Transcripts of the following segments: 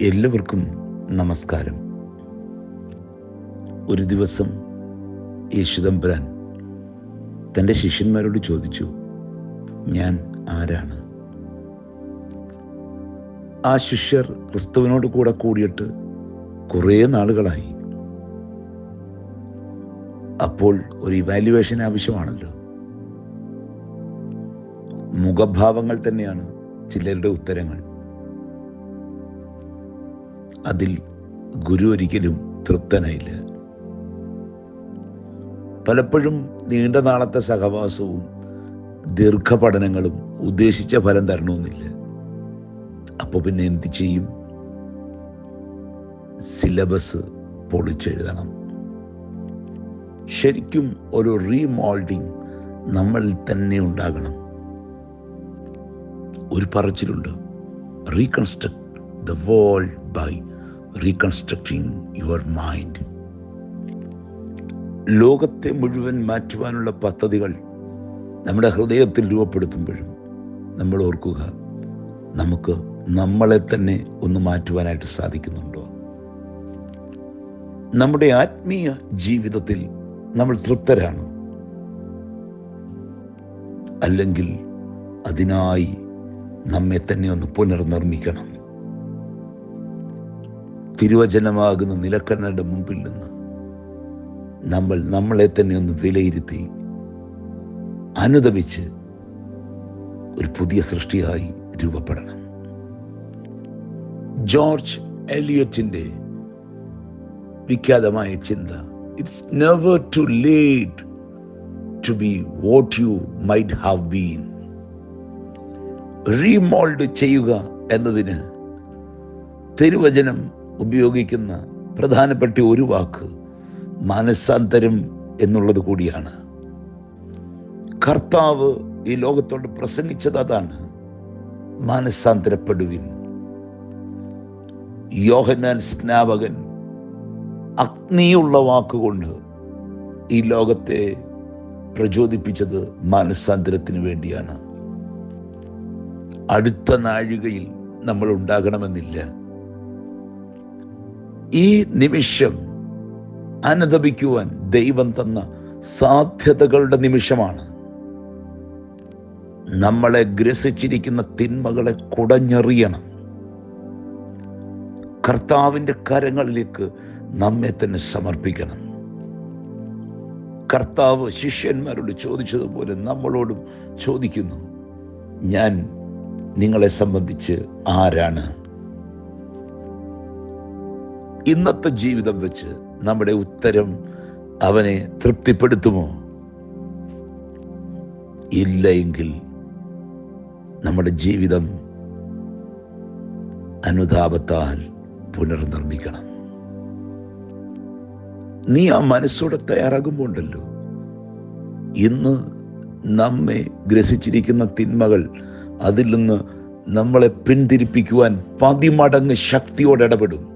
എല്ലാവർക്കും നമസ്കാരം. ഒരു ദിവസം യേശുദമ്പുരാൻ തന്റെ ശിഷ്യന്മാരോട് ചോദിച്ചു ഞാൻ ആരാണ്? ആ ശിഷ്യർ ക്രിസ്തുവിനോട് കൂടെ കൂടിയിട്ട് കുറേ നാളുകളായി. അപ്പോൾ ഒരു ഇവാലുവേഷൻ ആവശ്യമാണല്ലോ. മുഖഭാവങ്ങൾ തന്നെയാണ് ചിലരുടെ ഉത്തരങ്ങൾ. അതിൽ ഗുരു ഒരിക്കലും തൃപ്തനായില്ല. പലപ്പോഴും നീണ്ട നാളത്തെ സഹവാസവും ദീർഘപഠനങ്ങളും ഉദ്ദേശിച്ച ഫലം തരണമെന്നില്ല. അപ്പോൾ പിന്നെ എന്ത് ചെയ്യും? സിലബസ് പൊളിച്ചെഴുതണം. ശരിക്കും ഒരു റീമോൾഡിങ് നമ്മൾ തന്നെ ഉണ്ടാകണം. ഒരു പറച്ചിലുണ്ട്. Reconstruct the world by reconstructing your mind ലോകത്തെ മുഴുവൻ മാറ്റുവാനുള്ള പദ്ധതികൾ നമ്മുടെ ഹൃദയത്തിൽ രൂപപ്പെടുത്തുമ്പോഴും നമ്മൾ ഓർക്കുക നമുക്ക് നമ്മളെ തന്നെ ഒന്ന് മാറ്റുവാനായിട്ട് സാധിക്കുന്നുണ്ടോ? നമ്മുടെ ആത്മീയ ജീവിതത്തിൽ നമ്മൾ തൃപ്തരാണ്? അല്ലെങ്കിൽ അതിനായി നമ്മെ തന്നെ ഒന്ന് പുനർനിർമ്മിക്കണം? തിരുവചനമാകുന്ന നിലക്കണ്ണയുടെ മുമ്പിൽ നിന്ന് നമ്മൾ നമ്മളെ തന്നെ ഒന്ന് വിലയിരുത്തി അനുദപിച്ച് ഒരു പുതിയ സൃഷ്ടിയായി രൂപപ്പെടണം. ജോർജ് എലിയറ്റിന്റെ വിഖ്യാതമായ ചിന്ത it's never too late to be what you might have been remould ചെയ്യുക എന്നതിന് തിരുവചനം ഉപയോഗിക്കുന്ന പ്രധാനപ്പെട്ട ഒരു വാക്ക് മാനസാന്തരം എന്നുള്ളത് കൂടിയാണ്. കർത്താവ് ഈ ലോകത്തോട് പ്രസംഗിച്ചത് അതാണ്. മാനസാന്തരപ്പെടുവിൻ. യോഹനാൻ സ്നാപകൻ അഗ്നിയുള്ള വാക്കുകൊണ്ട് ഈ ലോകത്തെ പ്രചോദിപ്പിച്ചത് മാനസാന്തരത്തിന് വേണ്ടിയാണ്. അടുത്ത നാഴികയിൽ നമ്മൾ ഉണ്ടാകണമെന്നില്ല. ഈ നിമിഷം അനുദപിക്കുവാൻ ദൈവം തന്ന സാധ്യതകളുടെ നിമിഷമാണ്. നമ്മളെ ഗ്രസിച്ചിരിക്കുന്ന തിന്മകളെ കുടഞ്ഞെറിയണം. കർത്താവിന്റെ കരങ്ങളിലേക്ക് നമ്മെ തന്നെ സമർപ്പിക്കണം. കർത്താവ് ശിഷ്യന്മാരോട് ചോദിച്ചതുപോലെ നമ്മളോടും ചോദിക്കുന്നു ഞാൻ നിങ്ങളെ സംബന്ധിച്ച് ആരാണ്? ഇന്നത്തെ ജീവിതം വെച്ച് നമ്മുടെ ഉത്തരം അവനെ തൃപ്തിപ്പെടുത്തുമോ? ഇല്ല എങ്കിൽ നമ്മുടെ ജീവിതം അനുതാപത്താൽ പുനർനിർമ്മിക്കണം. നീ ആ മനസ്സോടെ തയ്യാറാകുമ്പോണ്ടല്ലോ. ഇന്ന് നമ്മെ ഗ്രസിച്ചിരിക്കുന്ന തിന്മകൾ അതിൽ നിന്ന് നമ്മളെ പിന്തിരിപ്പിക്കുവാൻ പതിമടങ്ങ് ശക്തിയോടെ ഇടപെടും.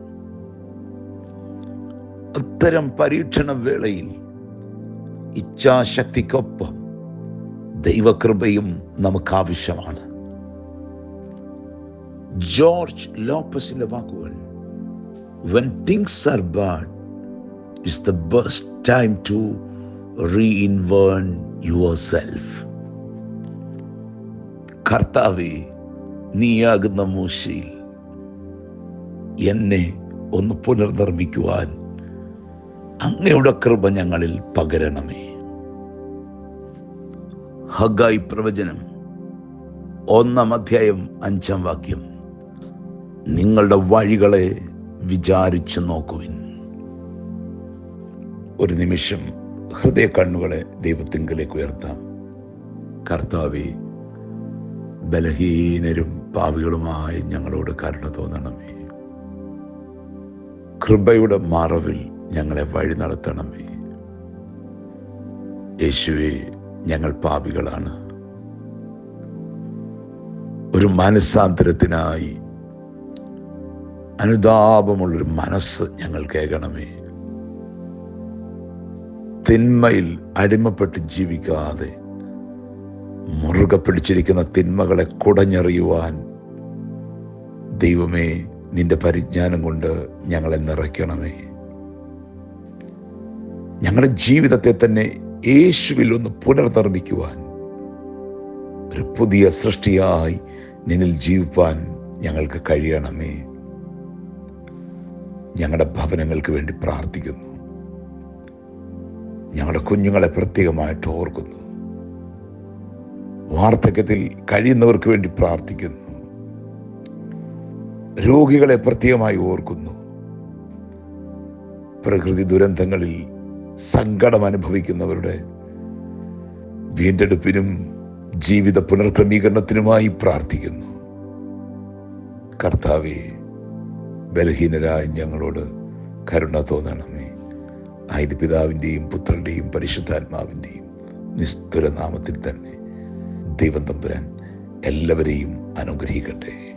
അത്തരം പരീക്ഷണ വേളയിൽ ഇച്ഛാശക്തിക്കൊപ്പം ദൈവകൃപയും നമുക്ക് ആവശ്യമാണ് ജോർജ് ലോപ്പസിന്റെ വാക്കുകൾ when things are bad is the best time to reinvent yourself കർത്താവെ നീയാകുന്ന മൂശയിൽ എന്നെ ഒന്ന് പുനർനിർമ്മിക്കുവാൻ അങ്ങയുടെ കൃപ ഞങ്ങളിൽ പകരണമേ. ഹഗായി പ്രവചനം ഒന്നാം അധ്യായം അഞ്ചാം വാക്യം. നിങ്ങളുടെ വഴികളെ വിചാരിച്ചു നോക്കുവിൻ. ഒരു നിമിഷം ഹൃദയ കണ്ണുകളെ ദൈവത്തിങ്കിലേക്ക് ഉയർത്താം. കർത്താവെ ബലഹീനരും പാവികളുമായി ഞങ്ങളോട് കരുണ തോന്നണമേ. കൃപയുടെ മറവിൽ ഞങ്ങളെ വഴി നടത്തണമേ. യേശുവെ ഞങ്ങൾ പാപികളാണ്. ഒരു മനസ്സാന്തരത്തിനായി അനുതാപമുള്ളൊരു മനസ്സ് ഞങ്ങൾ കേൾക്കണമേ. തിന്മയിൽ അടിമപ്പെട്ട് ജീവിക്കാതെ മുറുകെ പിടിച്ചിരിക്കുന്ന തിന്മകളെ കുടഞ്ഞെറിയുവാൻ ദൈവമേ നിന്റെ പരിജ്ഞാനം കൊണ്ട് ഞങ്ങളെ നിറയ്ക്കണമേ. ഞങ്ങളുടെ ജീവിതത്തെ തന്നെ യേശുവിൽ ഒന്ന് പുനർനിർമ്മിക്കുവാൻ ഒരു പുതിയ സൃഷ്ടിയായി നിന്നിൽ ജീവിപ്പാൻ ഞങ്ങൾക്ക് കഴിയണമേ. ഞങ്ങളുടെ ഭവനങ്ങൾക്ക് വേണ്ടി പ്രാർത്ഥിക്കുന്നു. ഞങ്ങളുടെ കുഞ്ഞുങ്ങളെ പ്രത്യേകമായിട്ട് ഓർക്കുന്നു. വാർദ്ധക്യത്തിൽ കഴിയുന്നവർക്ക് വേണ്ടി പ്രാർത്ഥിക്കുന്നു. രോഗികളെ പ്രത്യേകമായി ഓർക്കുന്നു. പ്രകൃതി ദുരന്തങ്ങളിൽ സങ്കടം അനുഭവിക്കുന്നവരുടെ വീണ്ടെടുപ്പിനും ജീവിത പുനർക്രമീകരണത്തിനുമായി പ്രാർത്ഥിക്കുന്നു. കർത്താവെ ബലഹീനരായ ഞങ്ങളോട് കരുണ തോന്നണമേ. ആയത് പിതാവിന്റെയും പുത്രന്റെയും പരിശുദ്ധാത്മാവിന്റെയും നിസ്തുല നാമത്തിൽ തന്നെ ദൈവം തമ്പുരാൻ എല്ലാവരെയും അനുഗ്രഹിക്കട്ടെ.